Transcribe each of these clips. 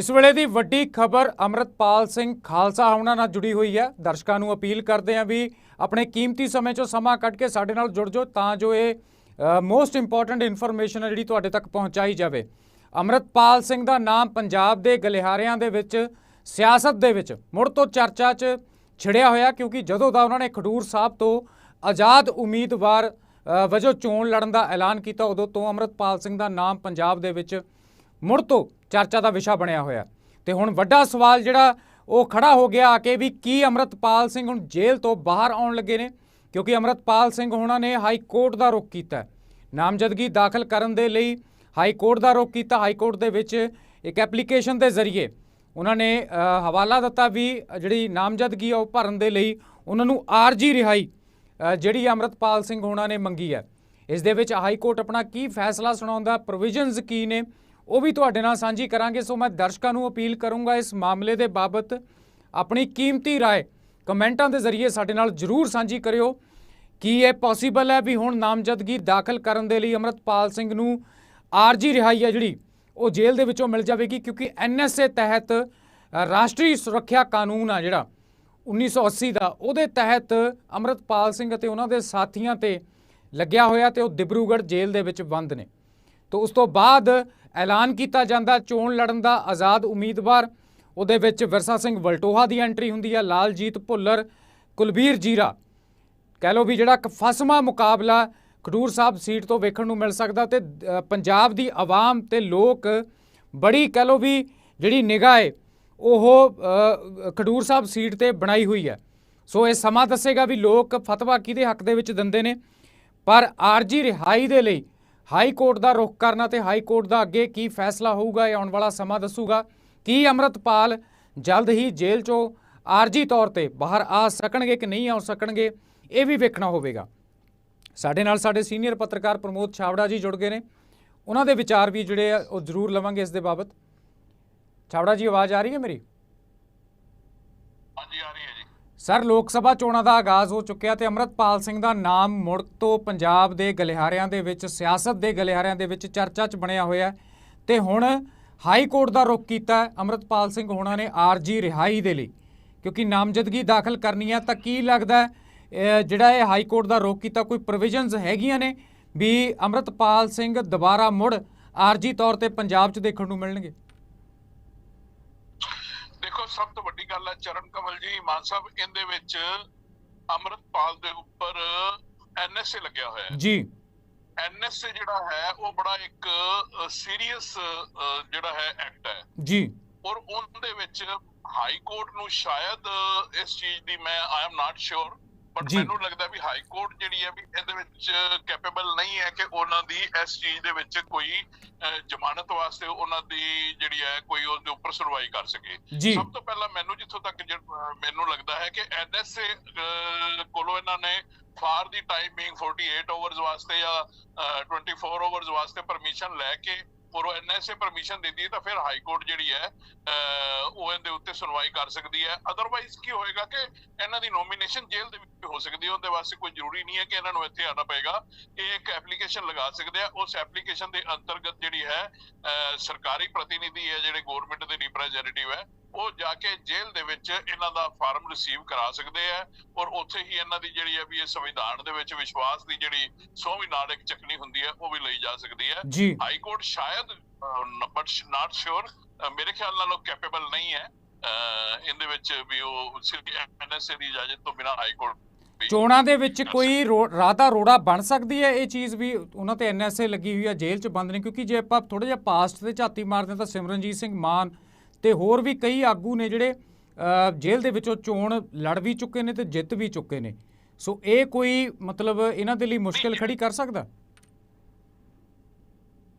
ਇਸ ਵੇਲੇ ਦੀ ਵੱਡੀ ਖਬਰ ਅਮਰਤਪਾਲ ਸਿੰਘ ਖਾਲਸਾ ਉਹਨਾਂ ਨਾਲ ਜੁੜੀ ਹੋਈ ਹੈ। ਦਰਸ਼ਕਾਂ ਨੂੰ ਅਪੀਲ ਕਰਦੇ ਹਾਂ ਵੀ ਆਪਣੇ ਕੀਮਤੀ ਸਮੇਂ ਚੋਂ ਸਮਾਂ ਕੱਢ ਕੇ ਸਾਡੇ ਨਾਲ ਜੁੜ ਜਾਓ ਤਾਂ ਜੋ ਇਹ ਮੋਸਟ ਇੰਪੋਰਟੈਂਟ ਇਨਫੋਰਮੇਸ਼ਨ ਹੈ ਜਿਹੜੀ ਤੁਹਾਡੇ ਤੱਕ ਪਹੁੰਚਾਈ ਜਾਵੇ। ਅਮਰਤਪਾਲ ਸਿੰਘ ਦਾ ਨਾਮ ਪੰਜਾਬ ਦੇ ਗਲਿਹਾਰਿਆਂ ਦੇ ਵਿੱਚ, ਸਿਆਸਤ ਦੇ ਵਿੱਚ ਮੁੜ ਤੋਂ ਚਰਚਾ 'ਚ ਛਿੜਿਆ ਹੋਇਆ ਕਿਉਂਕਿ ਜਦੋਂ ਦਾ ਉਹਨਾਂ ਨੇ ਖਡੂਰ ਸਾਹਿਬ ਤੋਂ ਆਜ਼ਾਦ ਉਮੀਦਵਾਰ ਵਜੋਂ ਚੋਣ ਲੜਨ ਦਾ ਐਲਾਨ ਕੀਤਾ ਉਦੋਂ ਤੋਂ ਅਮਰਤਪਾਲ ਸਿੰਘ ਦਾ ਨਾਮ ਪੰਜਾਬ ਦੇ ਵਿੱਚ ਮੁੜ ਤੋਂ ਚਰਚਾ ਦਾ ਵਿਸ਼ਾ ਬਣਿਆ ਹੋਇਆ। ਤੇ ਹੁਣ ਵੱਡਾ ਸਵਾਲ ਜਿਹੜਾ ਉਹ ਖੜਾ ਹੋ ਗਿਆ ਆ ਕੇ ਵੀ ਕੀ ਅਮਰਤਪਾਲ ਸਿੰਘ ਹੁਣ ਜੇਲ੍ਹ ਤੋਂ ਬਾਹਰ ਆਉਣ ਲੱਗੇ ਨੇ? ਕਿਉਂਕਿ ਅਮਰਤਪਾਲ ਸਿੰਘ ਹੋਣਾ ਨੇ ਹਾਈ ਕੋਰਟ ਦਾ ਰੁਖ ਕੀਤਾ ਨਾਮਜ਼ਦਗੀ ਦਾਖਲ ਕਰਨ ਦੇ ਲਈ ਹਾਈ ਕੋਰਟ ਦਾ ਰੁਖ ਕੀਤਾ। ਹਾਈ ਕੋਰਟ ਦੇ ਵਿੱਚ ਇੱਕ ਐਪਲੀਕੇਸ਼ਨ ਦੇ ਜ਼ਰੀਏ ਉਹਨਾਂ ਨੇ ਹਵਾਲਾ ਦਿੱਤਾ ਵੀ ਜਿਹੜੀ ਨਾਮਜ਼ਦਗੀ ਆ ਉਹ ਭਰਨ ਦੇ ਲਈ ਉਹਨਾਂ ਨੂੰ ਆਰਜੀ ਰਿਹਾਈ ਜਿਹੜੀ ਅਮਰਤਪਾਲ ਸਿੰਘ ਹੋਣਾ ਨੇ ਮੰਗੀ ਹੈ। ਇਸ ਦੇ ਵਿੱਚ ਹਾਈ ਕੋਰਟ ਆਪਣਾ ਕੀ ਫੈਸਲਾ ਸੁਣਾਉਂਦਾ, ਪ੍ਰੋਵੀਜ਼ਨਸ ਕੀ ਨੇ? ਉਹ ਵੀ ਤੁਹਾਡੇ ਨਾਲ ਸਾਂਝੀ ਕਰਾਂਗੇ ਸੋ ਮੈਂ ਦਰਸ਼ਕਾਂ ਨੂੰ ਅਪੀਲ ਕਰੂੰਗਾ ਇਸ ਮਾਮਲੇ ਦੇ ਬਾਬਤ ਆਪਣੀ ਕੀਮਤੀ رائے ਕਮੈਂਟਾਂ ਦੇ ਜ਼ਰੀਏ ਸਾਡੇ ਨਾਲ ਜਰੂਰ ਸਾਂਝੀ ਕਰਿਓ ਕੀ ਇਹ ਪੋਸੀਬਲ ਹੈ ਵੀ ਹੁਣ ਨਾਮਜ਼ਦਗੀ ਦਾਖਲ ਕਰਨ ਦੇ ਲਈ ਅਮਰਤਪਾਲ ਸਿੰਘ ਨੂੰ ਆਰਜੀ ਰਿਹਾਈ ਹੈ ਜਿਹੜੀ ਉਹ ਜੇਲ੍ਹ ਦੇ ਵਿੱਚੋਂ ਮਿਲ ਜਾਵੇਗੀ ਕਿਉਂਕਿ ਐਨਐਸਏ ਤਹਿਤ ਅ, ਰਾਸ਼ਟਰੀ ਸੁਰੱਖਿਆ ਕਾਨੂੰਨ ਆ ਜਿਹੜਾ 1980 ਦਾ ਉਹਦੇ ਤਹਿਤ ਅਮਰਤਪਾਲ ਸਿੰਘ ਅਤੇ ਉਹਨਾਂ ਦੇ ਸਾਥੀਆਂ ਤੇ ਲੱਗਿਆ ਹੋਇਆ ਤੇ ਉਹ ਦਿਬਰੂਗੜ੍ਹ ਜੇਲ੍ਹ ਦੇ ਵਿੱਚ ਬੰਦ ਨੇ ਤੋਂ ਉਸ ਤੋਂ ਬਾਅਦ ਐਲਾਨ ਕੀਤਾ ਜਾਂਦਾ ਚੋਣ ਲੜਨ ਦਾ ਆਜ਼ਾਦ ਉਮੀਦਵਾਰ ਉਹਦੇ ਵਿੱਚ ਵਿਰਸਾ ਸਿੰਘ ਵਲਟੋਹਾ ਦੀ ਐਂਟਰੀ ਹੁੰਦੀ ਹੈ ਲਾਲਜੀਤ ਭੁੱਲਰ ਕੁਲਬੀਰ ਜੀਰਾ। ਕਹਿ ਲਓ ਵੀ ਜਿਹੜਾ ਇੱਕ ਫਸਮਾ ਮੁਕਾਬਲਾ ਖਡੂਰ ਸਾਹਿਬ ਸੀਟ ਤੋਂ ਵੇਖਣ ਨੂੰ ਮਿਲ ਸਕਦਾ ਤੇ ਅ, ਪੰਜਾਬ ਦੀ ਆਵਾਮ ਤੇ ਲੋਕ ਬੜੀ ਕਹਿ ਲਓ ਵੀ ਜਿਹੜੀ ਨਿਗਾਹ ਹੈ ਉਹ ਖਡੂਰ ਸਾਹਿਬ ਸੀਟ ਤੇ ਬਣਾਈ ਹੋਈ ਹੈ। ਸੋ ਇਹ ਸਮਾਂ ਦੱਸੇਗਾ ਵੀ ਲੋਕ ਫਤਵਾ ਕਿਹਦੇ ਹੱਕ ਦੇ ਵਿੱਚ ਦਿੰਦੇ ਨੇ। ਪਰ ਆਰਜੀ ਰਿਹਾਈ ਦੇ ਲਈ ਹਾਈ ਕੋਰਟ ਦਾ ਰੁਖ ਕਰਨਾ ਤੇ ਹਾਈ ਕੋਰਟ ਦਾ ਅੱਗੇ ਕੀ ਫੈਸਲਾ ਹੋਊਗਾ ਇਹ ਆਉਣ ਵਾਲਾ ਸਮਾਂ ਦੱਸੂਗਾ। ਕੀ ਅਮਰਤਪਾਲ ਜਲਦ ਹੀ ਜੇਲ੍ਹ ਚੋਂ ਆਰਜੀ ਤੌਰ ਤੇ ਬਾਹਰ ਆ ਸਕਣਗੇ ਕਿ ਨਹੀਂ ਆ ਸਕਣਗੇ, ਇਹ ਵੀ ਵੇਖਣਾ ਹੋਵੇਗਾ। ਸਾਡੇ ਨਾਲ ਸਾਡੇ ਸੀਨੀਅਰ ਪੱਤਰਕਾਰ ਪ੍ਰਮੋਦ ਛਾਵੜਾ ਜੀ ਜੁੜ ਗਏ ਨੇ। ਉਹਨਾਂ ਦੇ ਵਿਚਾਰ ਵੀ ਜਿਹੜੇ ਆ, ਉਹ ਜ਼ਰੂਰ ਲਵਾਂਗੇ ਇਸ ਦੇ ਬਾਬਤ। ਛਾਵੜਾ ਜੀ, ਆਵਾਜ਼ ਆ ਰਹੀ ਹੈ ਮੇਰੀ? ਹਾਂਜੀ, ਆ ਰਹੀ ਸਰ, ਲੋਕ ਸਭਾ ਚੋਣਾਂ ਦਾ ਆਗਾਜ਼ ਹੋ ਚੁੱਕਿਆ ਤੇ ਅਮਰਤਪਾਲ ਸਿੰਘ ਦਾ ਨਾਮ ਮੁੜ ਤੋਂ ਪੰਜਾਬ ਦੇ ਗਲਿਹਾਰਿਆਂ ਦੇ ਵਿੱਚ, ਸਿਆਸਤ ਦੇ ਗਲਿਹਾਰਿਆਂ ਦੇ ਵਿੱਚ ਚਰਚਾ 'ਚ ਬਣਿਆ ਹੋਇਆ ਹੈ ਤੇ ਹੁਣ ਹਾਈ ਕੋਰਟ ਦਾ ਰੁਖ ਕੀਤਾ ਹੈ ਅਮਰਤਪਾਲ ਸਿੰਘ ਹੋਣਾ ਨੇ ਆਰਜੀ ਰਿਹਾਈ ਦੇ ਲਈ। ਕਿਉਂਕਿ ਨਾਮਜ਼ਦਗੀ ਦਾਖਲ ਕਰਨੀ ਹੈ ਤਾਂ ਕੀ ਲੱਗਦਾ ਜਿਹੜਾ ਇਹ ਹਾਈ ਕੋਰਟ ਦਾ ਰੁਖ ਕੀਤਾ ਕੋਈ ਪ੍ਰੋਵੀਜ਼ਨਸ ਹੈਗੀਆਂ ਨੇ ਵੀ ਅਮਰਤਪਾਲ ਸਿੰਘ ਦੁਬਾਰਾ ਮੁੜ ਆਰਜੀ ਤੌਰ ਤੇ ਪੰਜਾਬ 'ਚ ਦੇਖਣ ਨੂੰ ਮਿਲਣਗੇ? ਸਭ ਤੋਂ ਵੱਡੀ ਗੱਲ ਹੈ ਚਰਨ ਕਮਲ ਜੀ ਮਾਨ ਸਾਹਿਬ ਇਹਦੇ ਵਿੱਚ ਅੰਮ੍ਰਿਤਪਾਲ ਦੇ ਉੱਪਰ ਐਨਐਸਏ ਲੱਗਿਆ ਹੋਇਆ ਹੈ। ਜੀ। ਐਨਐਸਏ ਜਿਹੜਾ ਹੈ ਉਹ ਬੜਾ ਇੱਕ ਸੀਰੀਅਸ ਜਿਹੜਾ ਹੈ ਐਕਟ ਹੈ। ਜੀ। ਔਰ ਉਹਦੇ ਵਿੱਚ ਹਾਈ ਕੋਰਟ ਨੂੰ ਸ਼ਾਇਦ ਇਸ ਚੀਜ਼ ਦੀ ਮੈਂ I am not sure but. ਮੈਨੂੰ ਲੱਗਦਾ ਵੀ ਹਾਈ ਕੋਰਟ ਜਿਹੜੀ ਹੈ ਵੀ ਇਹਦੇ ਵਿੱਚ ਕੈਪੇਬਲ ਨਹੀਂ ਹੈ ਕਿ ਉਹਨਾਂ ਦੀ ਇਸ ਚੀਜ਼ ਦੇ ਵਿੱਚ ਕੋਈ ਜ਼ਮਾਨਤ ਵਾਸਤੇ ਉਹਨਾਂ ਦੀ ਜਿਹੜੀ ਹੈ ਕੋਈ ਉਹਦੇ ਉੱਪਰ ਸੁਣਵਾਈ ਕਰ ਸਕੇ ਸਭ ਤੋਂ ਪਹਿਲਾਂ ਮੈਨੂੰ ਜਿੱਥੋਂ ਤੱਕ ਮੈਨੂੰ ਲੱਗਦਾ ਹੈ ਕਿ ਐਨਐਸਏ ਕੋਲੋਂ ਇਹਨਾਂ ਨੇ ਫਾਰ ਦੀ ਟਾਈਮਿੰਗ 48 ਆਵਰਸ ਵਾਸਤੇ ਜਾਂ ਅਹ, 24 ਆਵਰਸ ਵਾਸਤੇ ਪਰਮਿਸ਼ਨ ਲੈ ਕੇ ਔਰ ਉਹ ਐਨਐਸਏ ਪਰਮਿਸ਼ਨ ਦਿੰਦੀ ਹੈ ਤਾਂ ਫਿਰ ਹਾਈ ਕੋਰਟ ਜਿਹੜੀ ਹੈ ਉਹ ਇਹਦੇ ਉੱਤੇ ਸੁਣਵਾਈ ਕਰ ਸਕਦੀ ਹੈ। ਅਦਰਵਾਈਜ਼ ਕੀ ਹੋਏਗਾ ਕਿ ਇਹਨਾਂ ਦੀ ਨੋਮੀਨੇਸ਼ਨ ਜੇਲ੍ਹ ਦੇ ਵਿੱਚ ਹੋ ਸਕਦੀ ਹੈ। ਉਹਦੇ ਵਾਸਤੇ ਕੋਈ ਜ਼ਰੂਰੀ ਨਹੀਂ ਹੈ ਕਿ ਇਹਨਾਂ ਨੂੰ ਇੱਥੇ ਆਉਣਾ ਪਏਗਾ। ਇਹ ਇੱਕ ਐਪਲੀਕੇਸ਼ਨ ਲਗਾ ਸਕਦੇ ਆ। ਉਸ ਐਪਲੀਕੇਸ਼ਨ ਦੇ ਅੰਤਰਗਤ ਜਿਹੜੀ ਹੈ ਸਰਕਾਰੀ ਪ੍ਰਤੀਨਿਧੀ ਹੈ, ਜਿਹੜੇ ਗਵਰਨਮੈਂਟ ਦੇ ਰਿਪਰੈਜ਼ੈਂਟੇਟਿਵ ਹੈ ਉਹ ਜਾ ਕੇ ਜੇਲ੍ਹ ਦੇ ਵਿੱਚ ਇਹਨਾਂ ਦਾ ਫਾਰਮ ਰਿਸੀਵ ਕਰਾ ਸਕਦੇ ਆ ਔਰ ਉੱਥੇ ਹੀ ਇਹਨਾਂ ਦੀ ਜਿਹੜੀ ਹੈ ਵੀ ਇਹ ਸੰਵਿਧਾਨ ਦੇ ਵਿੱਚ ਵਿਸ਼ਵਾਸ ਦੀ ਜਿਹੜੀ ਸੌਵੀਂ ਨਾਲ ਇੱਕ ਚੱਕਣੀ ਹੁੰਦੀ ਹੈ ਉਹ ਵੀ ਲਈ ਜਾ ਸਕਦੀ ਹੈ ਹਾਈ ਕੋਰਟ ਸ਼ਾਇਦ ਬਟ ਨਾਟ ਸ਼ੋਰ ਮੇਰੇ ਖਿਆਲ ਨਾਲ ਉਹ ਕੈਪੇਬਲ ਨਹੀਂ ਹੈ ਇਹਦੇ ਵਿੱਚ ਵੀ ਉਹ ਸਿਰਫ ਐਨਐਸਏ ਦੀ ਇਜਾਜ਼ਤ ਤੋਂ ਬਿਨਾਂ ਹਾਈ ਕੋਰਟ ਚੋਣਾਂ ਦੇ ਵਿੱਚ ਕੋਈ ਰੋ- ਰਾਹ ਦਾ ਰੋੜਾ ਬਣ ਸਕਦੀ ਹੈ ਇਹ ਚੀਜ਼ ਵੀ? ਉਹਨਾਂ ਤੇ ਐਨਐਸਏ ਲੱਗੀ ਹੋਈ ਹੈ ਜੇਲ੍ਹ 'ਚ ਬੰਦ ਨੇ ਕਿਉਂਕਿ ਜੇ ਆਪਾਂ ਥੋੜਾ ਜਿਹਾ ਪਾਸਟ ਤੇ ਝਾਤੀ ਮਾਰਦੇ ਤਾਂ ਸਿਮਰਨਜੀਤ ਸਿੰਘ ਮਾਨ ਤੇ ਹੋਰ ਵੀ ਕਈ ਆਗੂ ਨੇ ਜਿਹੜੇ ਜੇਲ੍ਹ ਦੇ ਵਿੱਚੋਂ ਚੋਣ ਲੜ ਵੀ ਚੁੱਕੇ ਨੇ ਤੇ ਜਿੱਤ ਵੀ ਚੁੱਕੇ ਨੇ। ਸੋ ਇਹ ਕੋਈ ਮਤਲਬ ਇਹਨਾਂ ਦੇ ਲਈ ਮੁਸ਼ਕਲ ਖੜੀ ਕਰ ਸਕਦਾ?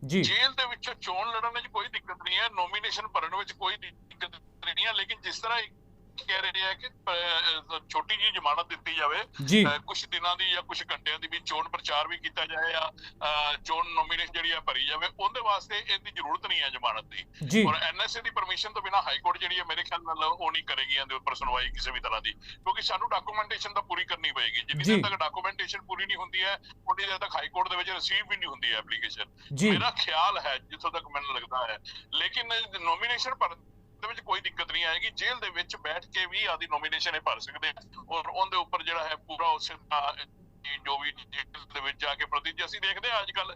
ਜੀ। ਜੇਲ੍ਹ ਦੇ ਵਿੱਚੋਂ ਚੋਣ ਲੜਨ ਵਿੱਚ ਕੋਈ ਦਿੱਕਤ ਨਹੀਂ ਹੈ ਨੋਮੀਨੇਸ਼ਨ ਭਰਨ ਵਿੱਚ ਕੋਈ ਦਿੱਕਤ ਨਹੀਂ ਹੈ, ਲੇਕਿਨ ਜਿਸ ਤਰ੍ਹਾਂ ਕਹਿ ਰਹੇ ਆ ਕਿ ਛੋਟੀ ਜੀ ਜ਼ਮਾਨਤ ਦਿੱਤੀ ਜਾਵੇ। ਕੁਝ ਦਿਨਾਂ ਦੀ ਜਾਂ ਕੁਝ ਘੰਟਿਆਂ ਦੀ ਵੀ ਚੋਣ ਪ੍ਰਚਾਰ ਵੀ ਕੀਤਾ ਜਾਏ ਅਹ, ਚੋਣ ਨੋਮੀਨੇਸ਼ਨ ਜਿਹੜੀ ਆ ਭਰੀ ਜਾਵੇ ਉਹਦੇ ਵਾਸਤੇ ਇਹਦੀ ਜ਼ਰੂਰਤ ਨਹੀਂ ਹੈ ਜ਼ਮਾਨਤ ਦੀ। ਔਰ ਐਨਐਸਏ ਦੀ ਪਰਮਿਸ਼ਨ ਤੋਂ ਬਿਨਾ ਹਾਈ ਕੋਰਟ ਜਿਹੜੀ ਹੈ ਮੇਰੇ ਖਿਆਲ ਨਾਲ ਉਹ ਨਹੀਂ ਕਰੇਗੀ ਇਹਦੇ ਉੱਪਰ ਸੁਣਵਾਈ ਕਿਸੇ ਵੀ ਤਰ੍ਹਾਂ ਦੀ। ਕਿਉਂਕਿ ਸਾਨੂੰ ਡਾਕੂਮੈਂਟੇਸ਼ਨ ਤਾਂ ਪੂਰੀ ਕਰਨੀ ਪਏਗੀ। ਜਿੰਨੀ। ਦੇਰ ਤੱਕ ਡਾਕੂਮੈਂਟੇਸ਼ਨ ਪੂਰੀ ਨਹੀਂ ਹੁੰਦੀ ਹੈ ਉਨੀ ਦੇਰ ਤੱਕ ਹਾਈ ਕੋਰਟ ਦੇ ਵਿੱਚ ਰਿਸੀਵ ਵੀ ਨਹੀਂ ਹੁੰਦੀ ਹੈ ਐਪਲੀਕੇਸ਼ਨ ਮੇਰਾ ਖਿਆਲ ਹੈ ਜਿੱਥੋਂ ਤੱਕ ਮੈਨੂੰ ਲੱਗਦਾ ਹੈ। ਲੇਕਿਨ ਨੋਮੀਨੇਸ਼ਨ ਭਰਨ ਦੇ ਵਿੱਚ ਕੋਈ ਦਿੱਕਤ ਨਹੀਂ ਆਏਗੀ। ਜੇਲ੍ਹ ਦੇ ਵਿੱਚ ਬੈਠ ਕੇ ਵੀ ਆਦੀ ਨੋਮੀਨੇਸ਼ਨ ਇਹ ਭਰ ਸਕਦੇ ਆ। ਔਰ ਉਹਦੇ ਉੱਪਰ ਜਿਹੜਾ ਹੈ ਪੂਰਾ ਉਸੇ ਦਾ ਜੋ ਵੀ ਜੇਲ੍ਹ ਦੇ ਵਿੱਚ ਜਾ ਕੇ ਪ੍ਰਤੀ ਜੇ ਅਸੀਂ ਦੇਖਦੇ ਹਾਂ ਅੱਜ ਕੱਲ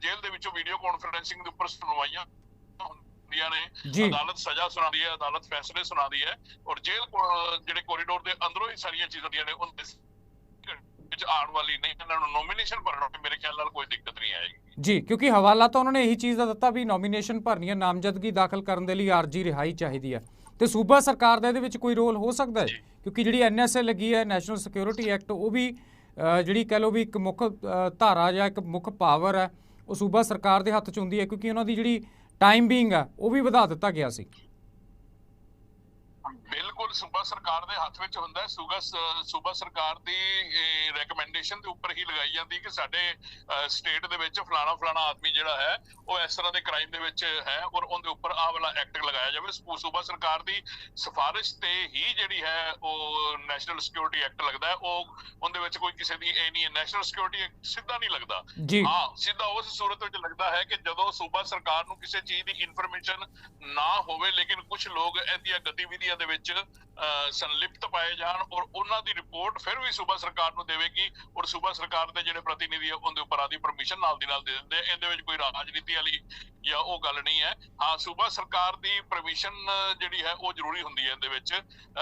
ਜੇਲ੍ਹ ਦੇ ਵਿੱਚੋਂ ਵੀਡੀਓ ਕਾਨਫਰੈਂਸਿੰਗ ਦੇ ਉੱਪਰ ਸੁਣਵਾਈਆਂ ਹੁੰਦੀਆਂ ਨੇ। ਅਦਾਲਤ ਸਜ਼ਾ ਸੁਣਾਉਂਦੀ ਹੈ ਅਦਾਲਤ ਫੈਸਲੇ ਸੁਣਾਉਂਦੀ ਹੈ। ਔਰ ਜੇਲ੍ਹ ਕੋ- ਜਿਹੜੇ ਕੋਰੀਡੋਰ ਦੇ ਅੰਦਰੋਂ ਹੀ ਸਾਰੀਆਂ ਚੀਜ਼ਾਂ ਦੀਆਂ ਨੇ ਉਹਦੇ ਵਿੱਚ ਆਉਣ ਵਾਲੀ ਨਹੀਂ। ਇਹਨਾਂ ਨੂੰ ਨੋਮੀਨੇਸ਼ਨ ਭਰਨ ਵਿੱਚ ਮੇਰੇ ਖਿਆਲ ਨਾਲ ਕੋਈ ਦਿੱਕਤ ਨਹੀਂ ਆਏਗੀ। ਜੀ ਕਿਉਂਕਿ ਹਵਾਲਾ ਤਾਂ ਉਹਨਾਂ ਨੇ ਇਹੀ ਚੀਜ਼ ਦਾ ਦਿੱਤਾ ਵੀ ਨੋਮੀਨੇਸ਼ਨ ਭਰਨੀ ਹੈ ਨਾਮਜ਼ਦਗੀ ਦਾਖਲ ਕਰਨ ਦੇ ਲਈ ਆਰਜੀ ਰਿਹਾਈ ਚਾਹੀਦੀ ਹੈ। ਤੇ ਸੂਬਾ ਸਰਕਾਰ ਦਾ ਇਹਦੇ ਵਿੱਚ ਕੋਈ ਰੋਲ ਹੋ ਸਕਦਾ ਹੈ। ਕਿਉਂਕਿ ਜਿਹੜੀ ਐਨਐਸਏ ਲੱਗੀ ਹੈ ਨੈਸ਼ਨਲ ਸਿਕਿਉਰਿਟੀ ਐਕਟ ਉਹ ਵੀ ਜਿਹੜੀ ਕਹ ਲਓ ਵੀ ਇੱਕ ਮੁੱਖ ਧਾਰਾ ਜਾਂ ਇੱਕ ਮੁੱਖ ਪਾਵਰ ਹੈ ਉਹ ਸੂਬਾ ਸਰਕਾਰ ਦੇ ਹੱਥ 'ਚ ਹੁੰਦੀ ਹੈ ਕਿਉਂਕਿ ਉਹਨਾਂ ਦੀ ਜਿਹੜੀ ਟਾਈਮ ਬੀਇੰਗ ਹੈ ਉਹ ਵੀ ਵਧਾ ਦਿੱਤਾ ਗਿਆ ਸੀ। ਬਿਲਕੁਲ ਸੂਬਾ ਸਰਕਾਰ ਦੇ ਹੱਥ ਵਿੱਚ ਹੁੰਦਾ ਹੈ। ਸੂਬਾ ਸੂਬਾ ਸਰਕਾਰ ਦੀ ਰეკਮੈਂਡੇਸ਼ਨ ਦੇ ਉੱਪਰ ਹੀ ਲਗਾਈ ਜਾਂਦੀ ਕਿ ਸਾਡੇ ਸਟੇਟ ਦੇ ਵਿੱਚ ਫਲਾਣਾ ਫਲਾਣਾ ਆਦਮੀ ਜਿਹੜਾ ਹੈ ਉਹ ਇਸ ਤਰ੍ਹਾਂ ਦੇ ਕ੍ਰਾਈਮ ਦੇ ਵਿੱਚ ਹੈ ਔਰ ਉਹਦੇ ਉੱਪਰ ਆਹ ਵਾਲਾ ਐਕਟ ਲਗਾਇਆ ਜਾਵੇ। ਸੂਬਾ ਸਰਕਾਰ ਦੀ ਸਿਫਾਰਿਸ਼ ਤੇ ਹੀ ਜਿਹੜੀ ਹੈ ਉਹ ਨੈਸ਼ਨਲ ਸਿਕਿਉਰਿਟੀ ਐਕਟ ਲੱਗਦਾ ਹੈ। ਉਹ ਉਹਦੇ ਵਿੱਚ ਕੋਈ ਕਿਸੇ ਦੀ ਇਹ ਨਹੀਂ ਹੈ। ਨੈਸ਼ਨਲ ਸਿਕਿਉਰਿਟੀ ਐਕਟ ਸਿੱਧਾ ਨਹੀਂ ਲੱਗਦਾ। ਹਾਂ ਸਿੱਧਾ ਉਸ ਸੂਰਤ ਵਿੱਚ ਲੱਗਦਾ ਹੈ ਕਿ ਜਦੋਂ ਸੂਬਾ ਸਰਕਾਰ ਨੂੰ ਕਿਸੇ ਚੀਜ਼ ਦੀ ਇਨਫੋਰਮੇਸ਼ਨ ਨਾ ਹੋਵੇ ਲੇਕਿਨ ਕੁਝ ਲੋਕ ਇਹਦੀਆਂ ਗਤੀਵਿਧੀਆਂ ਦੇ ਵਿੱਚ ਸੰਲਿਪਤ ਪਾਏ ਜਾਣ ਔਰ ਉਹਨਾਂ ਦੀ ਰਿਪੋਰਟ ਫਿਰ ਵੀ ਸੂਬਾ ਸਰਕਾਰ ਨੂੰ ਦੇਵੇਗੀ ਔਰ ਸੂਬਾ ਸਰਕਾਰ ਦੇ ਜਿਹੜੇ ਪ੍ਰਤੀਨਿਧੀ ਆ ਉਹਦੇ ਉੱਪਰ ਆਦੀ ਪਰਮਿਸ਼ਨ ਨਾਲ ਦੀ ਨਾਲ ਦੇ ਦਿੰਦੇ ਇਹਦੇ ਵਿੱਚ ਕੋਈ ਰਾਜਨੀਤੀ ਵਾਲੀ ਜਾਂ ਉਹ ਗੱਲ ਨਹੀਂ ਹੈ। ਹਾਂ, ਸੂਬਾ ਸਰਕਾਰ ਦੀ ਪਰਮਿਸ਼ਨ ਜਿਹੜੀ ਹੈ ਉਹ ਜ਼ਰੂਰੀ ਹੁੰਦੀ ਹੈ ਇਹਦੇ ਵਿੱਚ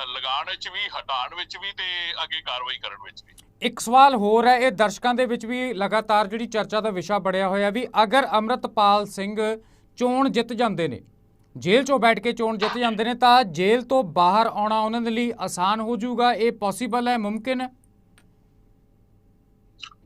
ਲਗਾਉਣ ਵਿੱਚ ਵੀ ਹਟਾਉਣ ਵਿੱਚ ਵੀ ਤੇ ਅੱਗੇ ਕਾਰਵਾਈ ਕਰਨ ਵਿੱਚ ਵੀ। ਇੱਕ ਸਵਾਲ ਹੋਰ ਹੈ, ਇਹ ਦਰਸ਼ਕਾਂ ਦੇ ਵਿੱਚ ਵੀ ਲਗਾਤਾਰ ਜਿਹੜੀ ਚਰਚਾ ਦਾ ਵਿਸ਼ਾ ਬਣਿਆ ਹੋਇਆ ਵੀ ਅਗਰ ਅਮਰਤਪਾਲ ਸਿੰਘ ਚੋਣ ਜਿੱਤ ਜਾਂਦੇ ਨੇ ਜੇਲ੍ਹ 'ਚੋਂ ਬੈਠ ਕੇ ਚੋਣ ਜਿੱਤ ਜਾਂਦੇ ਨੇ ਤਾਂ ਜੇਲ੍ਹ ਤੋਂ ਬਾਹਰ ਆਉਣਾ ਉਹਨਾਂ ਦੇ ਲਈ ਆਸਾਨ ਹੋ ਜਾਊਗਾ, ਇਹ ਪੋਸੀਬਲ ਹੈ, ਮੁਮਕਿਨ। ਹੈ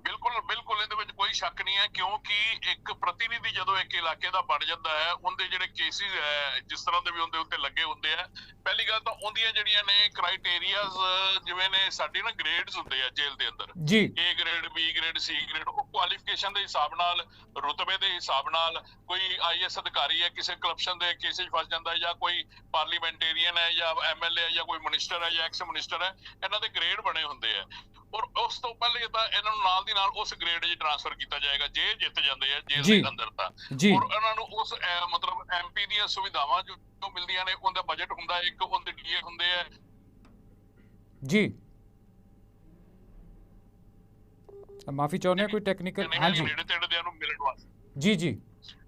ਬਿਲਕੁਲ ਬਿਲਕੁਲ ਇਹਦੇ ਵਿੱਚ ਕੋਈ ਸ਼ੱਕ ਨਹੀਂ ਹੈ ਕਿਉਂਕਿ ਇੱਕ ਪ੍ਰਤੀਨਿਧੀ ਜਦੋਂ ਇੱਕ ਇਲਾਕੇ ਦਾ ਬਣ ਜਾਂਦਾ ਹੈ ਉਹਦੇ ਜਿਹੜੇ ਕੇਸਿਸ ਹੈ ਜਿਸ ਤਰ੍ਹਾਂ ਦੇ ਵੀ ਉਹਦੇ ਉੱਤੇ ਲੱਗੇ ਹੁੰਦੇ ਆ ਪਹਿਲੀ ਗੱਲ ਤਾਂ ਉਹਦੀਆਂ ਜਿਹੜੀਆਂ ਨੇ ਕ੍ਰਾਈਟੇਰੀਆਜ਼ ਜਿਵੇਂ ਨੇ ਸਾਡੀ ਨਾ ਗ੍ਰੇਡਸ ਹੁੰਦੇ ਆ ਜੇਲ੍ਹ ਦੇ ਅੰਦਰ। ਜੀ। A grade B grade C grade ਉਹ ਕੁਆਲੀਫਿਕੇਸ਼ਨ ਦੇ ਹਿਸਾਬ ਨਾਲ ਰੁਤਬੇ ਦੇ ਹਿਸਾਬ ਨਾਲ ਕੋਈ ਆਈਐਸ ਅਧਿਕਾਰੀ ਹੈ ਕਿਸੇ ਕਰਪਸ਼ਨ ਦੇ ਕੇਸਿਸ ਫਸ ਜਾਂਦਾ ਹੈ ਜਾਂ ਕੋਈ ਪਾਰਲੀਮੈਂਟੇਰੀਅਨ ਹੈ ਜਾਂ ਐਮਐਲਏ ਹੈ ਜਾਂ ਕੋਈ ਮਿਨਿਸਟਰ ਹੈ ਜਾਂ ਐਕਸ ਮਿਨਿਸਟਰ ਹੈ ਇਹਨਾਂ ਦੇ ਗ੍ਰੇਡ ਬਣੇ ਹੁੰਦੇ ਆ ਔਰ ਉਸ ਤੋਂ ਪਹਿਲੇ ਤਾਂ ਇਹਨਾਂ ਨੂੰ ਨਾਲ ਦੀ ਨਾਲ ਉਸ ਗ੍ਰੇਡ 'ਚ ਟ੍ਰਾਂਸਫਰ ਕੀਤਾ ਜਾਏਗਾ ਜੇ ਜਿੱਤ ਜਾਂਦੇ ਆ ਜੇਲ੍ਹ ਜੀ। ਦੇ ਅੰਦਰ ਤਾਂ। ਔਰ ਇਹਨਾਂ ਨੂੰ ਉਸ ਮਤਲਬ ਐਮਪੀ ਦੀਆਂ ਸੁਵਿਧਾਵਾਂ ਜੋ ਮਿਲਦੀਆਂ ਨੇ ਉਹਦਾ ਬਜਟ ਹੁੰਦਾ ਇੱਕ ਉਹਦੇ ਡੀਏ ਹੁੰਦੇ ਆ। ਜੀ। ਮਾਫੀ ਚਾਹੁੰਦੇ ਕੋਈ ਟੈਕਨੀਕਲ ਹਾਂਜੀ। ਨੇੜੇ ਤੇੜੇ ਦਿਆਂ ਨੂੰ ਮਿਲਣ ਵਾਸਤੇ। ਜੀ ਜੀ।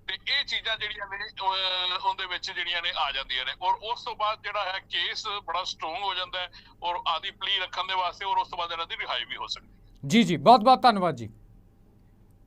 ਤੇ ਇਹ ਚੀਜ਼ਾਂ ਜਿਹੜੀਆਂ ਨੇ ਅਹ, ਉਹਦੇ ਵਿੱਚ ਜਿਹੜੀਆਂ ਨੇ ਆ ਜਾਂਦੀਆਂ ਨੇ ਔਰ ਉਸ ਤੋਂ ਬਾਅਦ ਜਿਹੜਾ ਹੈ ਕੇਸ ਬੜਾ ਸਟਰੋਂਗ ਹੋ ਜਾਂਦਾ ਹੈ ਔਰ ਆਦੀ ਪਲੀ ਰੱਖਣ ਦੇ ਵਾਸਤੇ ਔਰ ਉਸ ਤੋਂ ਬਾਅਦ ਇਹਨਾਂ ਦੀ ਰਿਹਾਈ ਵੀ ਹੋ ਸਕਦੀ ਹੈ ਜੀ ਜੀ ਬਹੁਤ ਬਹੁਤ ਧੰਨਵਾਦ ਜੀ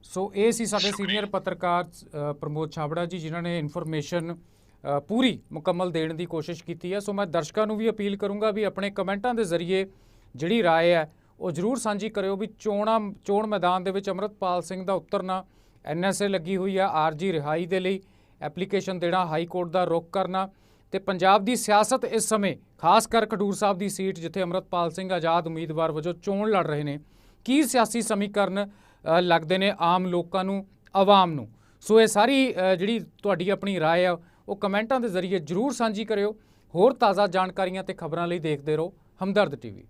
ਸੋ ਇਹ ਸੀ ਸਾਡੇ ਸ਼ੁਕਰੀਆ। ਸੀਨੀਅਰ ਪੱਤਰਕਾਰ ਅ, ਪ੍ਰਮੋਦ ਛਾਬੜਾ ਜੀ ਜਿਨ੍ਹਾਂ ਨੇ ਇਨਫੋਰਮੇਸ਼ਨ ਅ, ਪੂਰੀ ਮੁਕੰਮਲ ਦੇਣ ਦੀ ਕੋਸ਼ਿਸ਼ ਕੀਤੀ ਹੈ ਸੋ ਮੈਂ ਦਰਸ਼ਕਾਂ ਨੂੰ ਵੀ ਅਪੀਲ ਕਰੂੰਗਾ ਵੀ ਆਪਣੇ ਕਮੈਂਟਾਂ ਦੇ ਜ਼ਰੀਏ ਜਿਹੜੀ رائے ਹੈ ਉਹ ਜ਼ਰੂਰ ਸਾਂਝੀ ਕਰਿਓ ਵੀ ਚੋਣਾਂ ਚੋਣ ਮੈਦਾਨ ਦੇ ਵਿੱਚ ਅਮਰਤਪਾਲ ਸਿੰਘ ਦਾ ਉਤਰਨਾ ਐਨਐਸਏ ਲੱਗੀ ਹੋਈ ਆ ਆਰਜੀ ਰਿਹਾਈ ਦੇ ਲਈ ਐਪਲੀਕੇਸ਼ਨ ਦੇਣਾ ਹਾਈ ਕੋਰਟ ਦਾ ਰੁਖ ਕਰਨਾ ਤੇ ਪੰਜਾਬ ਦੀ ਸਿਆਸਤ ਇਸ ਸਮੇਂ ਖਾਸ ਕਰ ਖਡੂਰ ਸਾਹਿਬ ਦੀ ਸੀਟ ਜਿੱਥੇ ਅਮਰਤਪਾਲ ਸਿੰਘ ਆਜ਼ਾਦ ਉਮੀਦਵਾਰ ਵਜੋਂ ਚੋਣ ਲੜ ਰਹੇ ਨੇ ਕੀ ਸਿਆਸੀ ਸਮੀਕਰਨ ਅ, ਲੱਗਦੇ ਨੇ ਆਮ ਲੋਕਾਂ ਨੂੰ ਆਵਾਮ ਨੂੰ ਸੋ ਇਹ ਸਾਰੀ ਅ, ਜਿਹੜੀ ਤੁਹਾਡੀ ਆਪਣੀ رائے ਆ ਉਹ ਕਮੈਂਟਾਂ ਦੇ ਜ਼ਰੀਏ ਜਰੂਰ ਸਾਂਝੀ ਕਰਿਓ ਹੋਰ ਤਾਜ਼ਾ ਜਾਣਕਾਰੀਆਂ ਤੇ ਖਬਰਾਂ ਲਈ ਦੇਖਦੇ ਰਹੋ ਹਮਦਰਦ ਟੀਵੀ